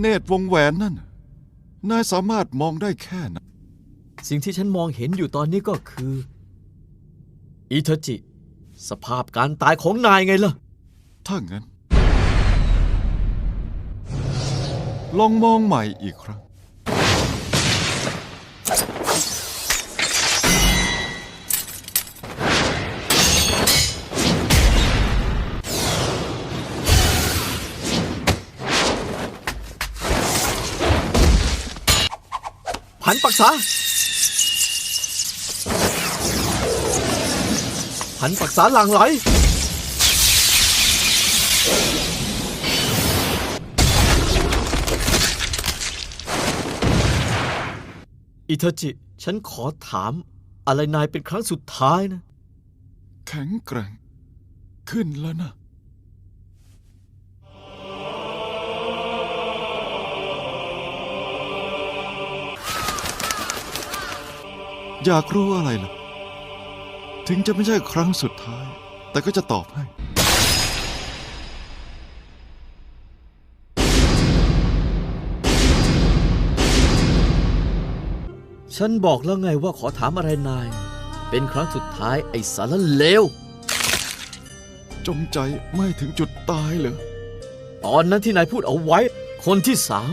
เนตรวงแหวนนั่น นายสามารถมองได้แค่นั้น สิ่งที่ฉันมองเห็นอยู่ตอนนี้ก็คือ อิทาจิ สภาพการตายของนายไงล่ะ ถ้างั้น ลองมองใหม่อีกครั้ง ผันปักษาผันปักษาหลังไหลอิทาจิ ฉันขอถามอะไรนายเป็นครั้งสุดท้ายนะ แข็งแกร่ง ขึ้นแล้วนะ อยากรู้อะไรล่ะ ถึงจะไม่ใช่ครั้งสุดท้าย แต่ก็จะตอบให้ ฉันบอกแล้วไงว่าขอถามอะไรนาย เป็นครั้งสุดท้ายไอ้สารเลว จงใจไม่ถึงจุดตายเหรอ ตอนนั้นที่นายพูดเอาไว้ คนที่สาม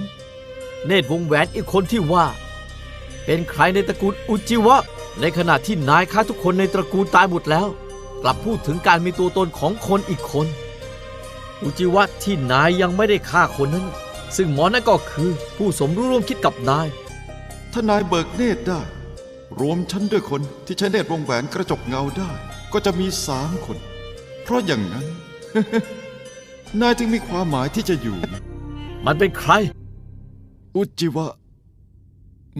เนตรวงแหวนอีกคนที่ว่า เป็นใครในตระกูลอุจิวะ ในขณะที่นายฆ่าทุกคนในตระกูลตายหมดแล้ว กลับพูดถึงการมีตัวตนของคนอีกคน อุจิวะที่นายยังไม่ได้ฆ่าคนนั้น ซึ่งหมอนั่นก็คือผู้สมรู้ร่วมคิดกับนาย ถ้านายเบิกเนตรได้ รวมฉันด้วยคนที่ใช้เนตรวงแหวนกระจกเงาได้ ก็จะมีสามคน เพราะอย่างนั้น นายจึงมีความหมายที่จะอยู่ มันเป็นใคร อุจิวะ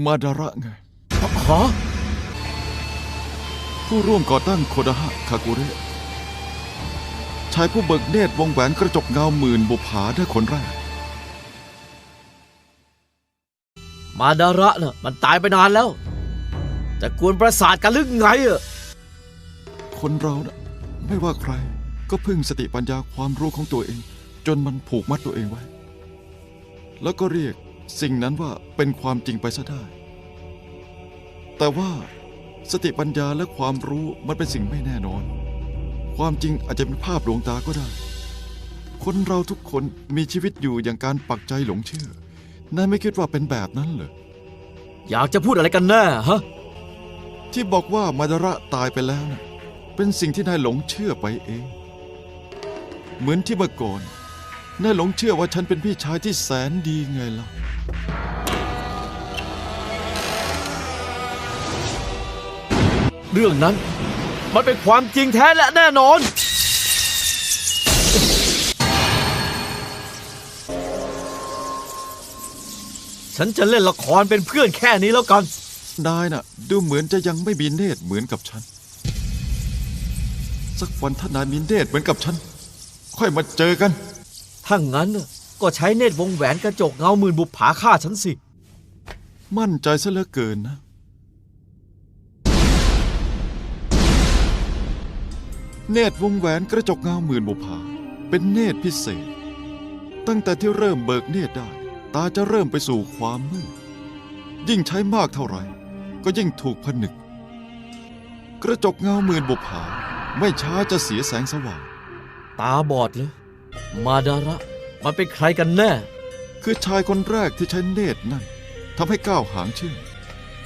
มาดาระไงฮะผู้ร่วมก่อตั้งโคดาฮะคากุเระชายผู้เบิกเนตรวงแหวนกระจกเงาหมื่นบุภาได้คนแรก มาดาระน่ะมันตายไปนานแล้วจะกวนประสาทกันหรือไงอะคนเรานะไม่ว่าใครก็พึ่งสติปัญญาความรู้ของตัวเอง จนมันผูกมัดตัวเองไว้ แล้วก็เรียก สิ่งนั้นว่าเป็นความจริงไปซะได้ แต่ว่าสติปัญญาและความรู้มันเป็นสิ่งไม่แน่นอน ความจริงอาจจะเป็นภาพลวงตาก็ได้ คนเราทุกคนมีชีวิตอยู่อย่างการปักใจหลงเชื่อนายไม่คิดว่าเป็นแบบนั้นเหรอ อยากจะพูดอะไรกันแน่ฮะ ที่บอกว่ามาดาระตายไปแล้วนะเป็นสิ่งที่นายหลงเชื่อไปเอง เหมือนที่เมื่อก่อน นายหลงเชื่อว่าฉันเป็นพี่ชายที่แสนดีไงล่ะ เรื่องนั้น มันเป็นความจริงแท้และแน่นอน ฉันจะเล่นละครเป็นเพื่อนแค่นี้แล้วกัน นายน่ะ ดูเหมือนจะยังไม่มีเนตรเหมือนกับฉัน สักวันถ้านายมีเนตรเหมือนกับฉัน ค่อยมาเจอกัน ถ้างั้นน่ะก็ใช้เนตรวงแหวนกระจกเงาหมื่นบุปผาฆ่าฉันสิ มั่นใจซะเหลือเกินนะ เนตรวงแหวนกระจกเงาหมื่นบุภาเป็นเนตรพิเศษ ตั้งแต่ที่เริ่มเบิกเนตรได้ ตาจะเริ่มไปสู่ความมืด ยิ่งใช้มากเท่าไหร่ ก็ยิ่งถูกผนึก กระจกเงาหมื่นบุภาไม่ช้าจะเสียแสงสว่าง ตาบอดเลย มาดาระ มันเป็นใครกันแน่ คือชายคนแรกที่ใช้เนตรนั่นทำให้ก้าวหางเชื่อม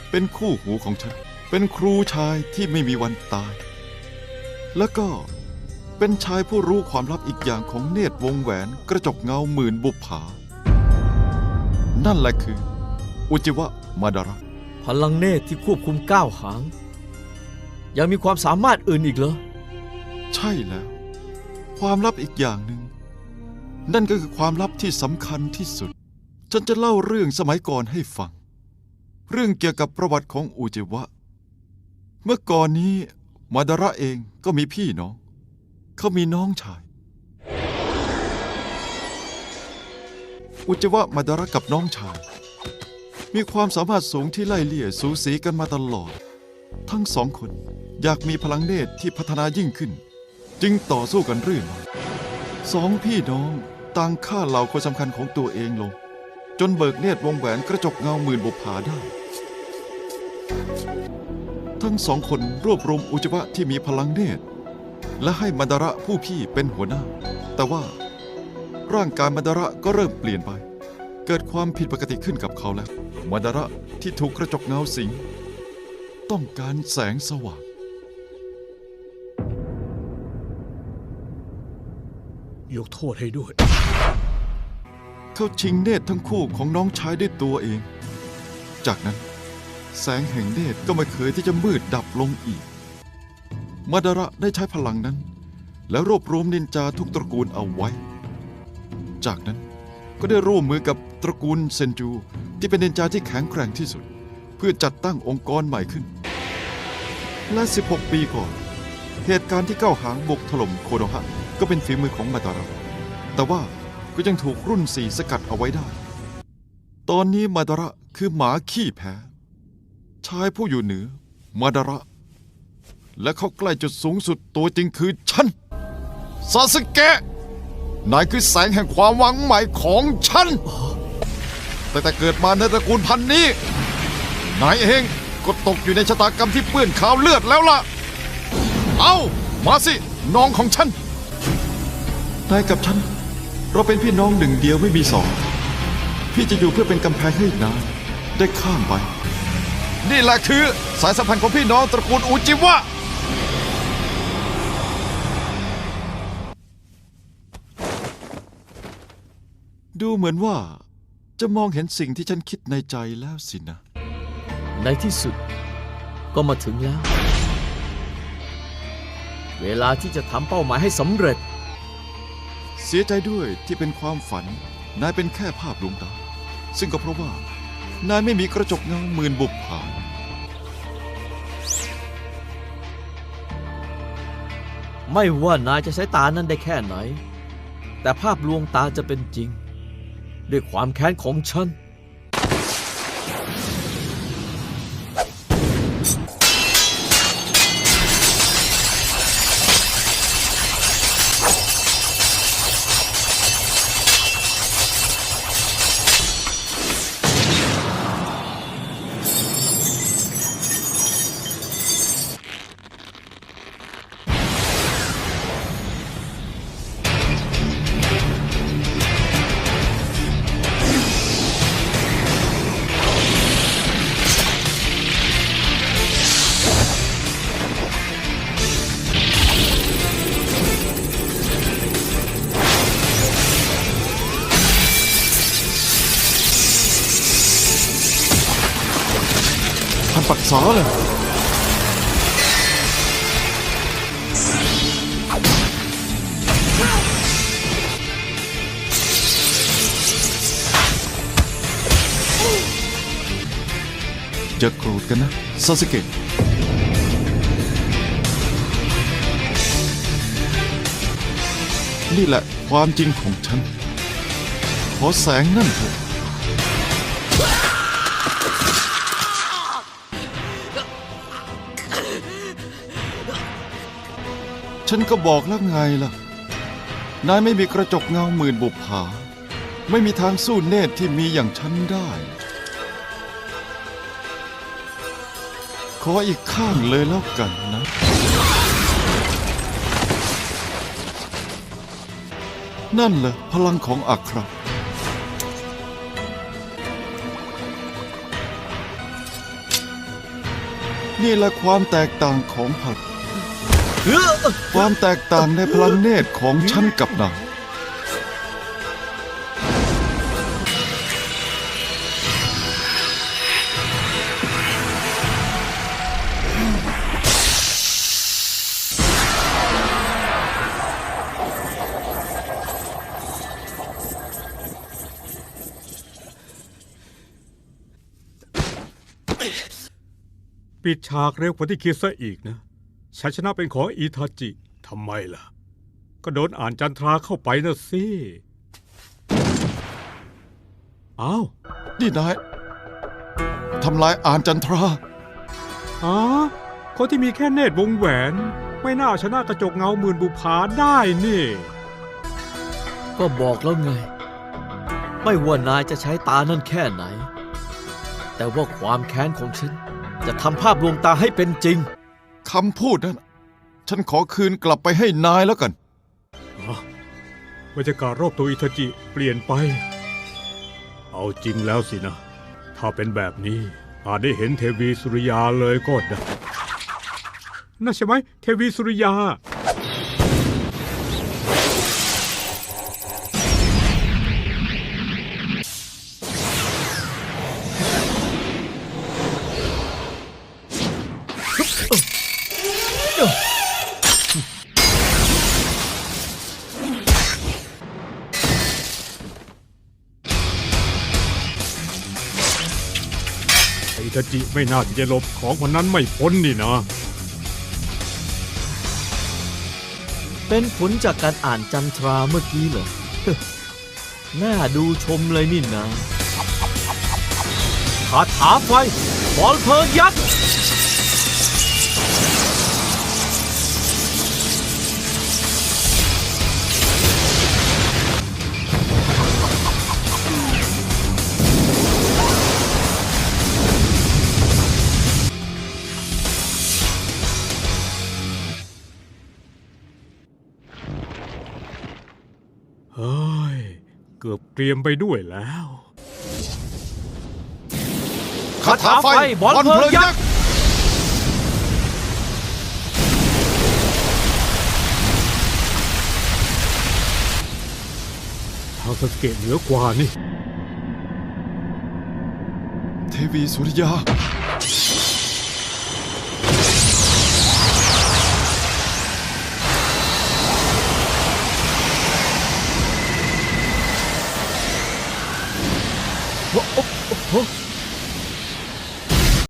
เป็นคู่หูของฉัน เป็นครูชายที่ไม่มีวันตาย แล้วก็เป็นชายผู้รู้ความลับอีกอย่างของเนตรวงแหวนกระจกเงาหมื่นบุปผา นั่นแหละคือ อุจิวะมาดาระ พลังเนตรที่ควบคุมก้าวหาง ยังมีความสามารถอื่นอีกเหรอ ใช่แล้ว ความลับอีกอย่างหนึ่ง นั่นก็คือความลับที่สำคัญที่สุด ฉันจะเล่าเรื่องสมัยก่อนให้ฟัง เรื่องเกี่ยวกับประวัติของอุจิวะ เมื่อก่อนนี้มาดาระเองก็มีพี่น้อง เขามีน้องชาย อุจิวะมาดาระกับน้องชาย มีความสามารถสูงที่ไล่เลี่ยสูสีกันมาตลอด ทั้งสองคนอยากมีพลังเนตรที่พัฒนายิ่งขึ้น จึงต่อสู้กันเรื่อยมาสองพี่น้อง ต่างฆ่าเหล่าคนสำคัญของตัวเองลง จนเบิกเนตรวงแหวนกระจกเงาหมื่นบุปผาได้ ทั้งสองคนรวบรวมอุจจาระที่มีพลังเนตร และให้มัดาระผู้พี่เป็นหัวหน้า แต่ว่าร่างกายมัดาระก็เริ่มเปลี่ยนไป เกิดความผิดปกติขึ้นกับเขาแล้วมัดาระที่ถูกกระจกเงาสิง ต้องการแสงสว่างยกโทษให้ด้วย เขาชิงเนตรทั้งคู่ของน้องชายด้วยตัวเอง จากนั้นแสงแห่งเนตรก็ไม่เคยที่จะมืดดับลงอีก มาดาระได้ใช้พลังนั้น แล้วรวบรวมนินจาทุกตระกูลเอาไว้ จากนั้นก็ได้ร่วมมือกับตระกูลเซนจู ที่เป็นนินจาที่แข็งแกร่งที่สุด เพื่อจัดตั้งองค์กรใหม่ขึ้น และ 16 ปีก่อน เหตุการณ์ที่เก้าหางบุกถล่มโคโนฮะก็เป็นฝีมือของมาดาระแต่ว่า ก็ยังถูกรุ่นสี่สกัดเอาไว้ได้ ตอนนี้มาดาระคือหมาขี้แพ้ ชายผู้อยู่เหนือ มาดาระ และเขาใกล้จุดสูงสุดตัวจริงคือฉันซาสึเกะนายคือแสงแห่งความหวังใหม่ของฉันแต่แต่เกิดมาในตระกูลพันนี้ นายเองก็ตกอยู่ในชะตากรรมที่เปื้อนขาวเลือดแล้วล่ะ เอามาสิ น้องของฉันนายกับฉัน เราเป็นพี่น้องหนึ่งเดียวไม่มีสอง พี่จะอยู่เพื่อเป็นกำแพงให้นายได้ข้ามไป นี่แหละคือสายสัมพันธ์ของพี่น้องตระกูลอูจิวะ ดูเหมือนว่า จะมองเห็นสิ่งที่ฉันคิดในใจแล้วสินะ ในที่สุดก็มาถึงแล้ว เวลาที่จะทำเป้าหมายให้สำเร็จ เสียใจด้วยที่เป็นความฝัน นายเป็นแค่ภาพลวงตา ซึ่งก็เพราะว่า นายไม่มีกระจกเงาหมื่นบุกผาไม่ว่านายจะใช้ตานั้นได้แค่ไหน แต่ภาพลวงตาจะเป็นจริง ด้วยความแค้นของฉัน ท่านปักษาเลยจะโกรธกันนะซาสึเกะนี่แหละความจริงของฉัน ขอแสงนั่นเถอะ ฉันก็บอกแล้วไงล่ะ นายไม่มีกระจกเงาหมื่นบุปผา ไม่มีทางสู้เนตรที่มีอย่างฉันได้ ขออีกข้างเลยแล้วกันนะนั่นแหละพลังของอัครนี่แหละความแตกต่างของพลัง ความแตกต่างในพลังเนตรของฉันกับนายปิดฉากเร็วกว่าที่คิดซะอีกนะ ชัยชนะเป็นของอีทาจิทำไมล่ะ ก็โดนอ่านจันทราเข้าไปนะสิอ้าวนี่นายทำลายอานจันทราอ๋อคนที่มีแค่เนตรวงแหวน ไม่น่าชนะกระจกเงาหมื่นบุพาได้นี่ ก็บอกแล้วไง ไม่ว่านายจะใช้ตานั่นแค่ไหน แต่ว่าความแค้นของฉัน จะทำภาพลวงตาให้เป็นจริง คำพูดนั้น ฉันขอคืนกลับไปให้นายแล้วกัน บรรยากาศรอบตัวอิทาจิเปลี่ยนไป เอาจริงแล้วสินะ ถ้าเป็นแบบนี้ อาจได้เห็นเทวีสุริยาเลยก็ได้ น่าใช่ไหมเทวีสุริยา อิทาจิไม่น่าที่จะหลบของคนนั้นไม่พ้นนี่นะเป็นผลจากการอ่านจันทราเมื่อกี้เหรอ น่าดูชมเลยนี่นะคาถาไฟบอลเพลิงยักษ์ กือบเตรียมไปด้วยแล้วคาถาไฟบอลเพลิงยักษ์ทางสาสเกตเหนือกว่านี่ เทวีสุริยา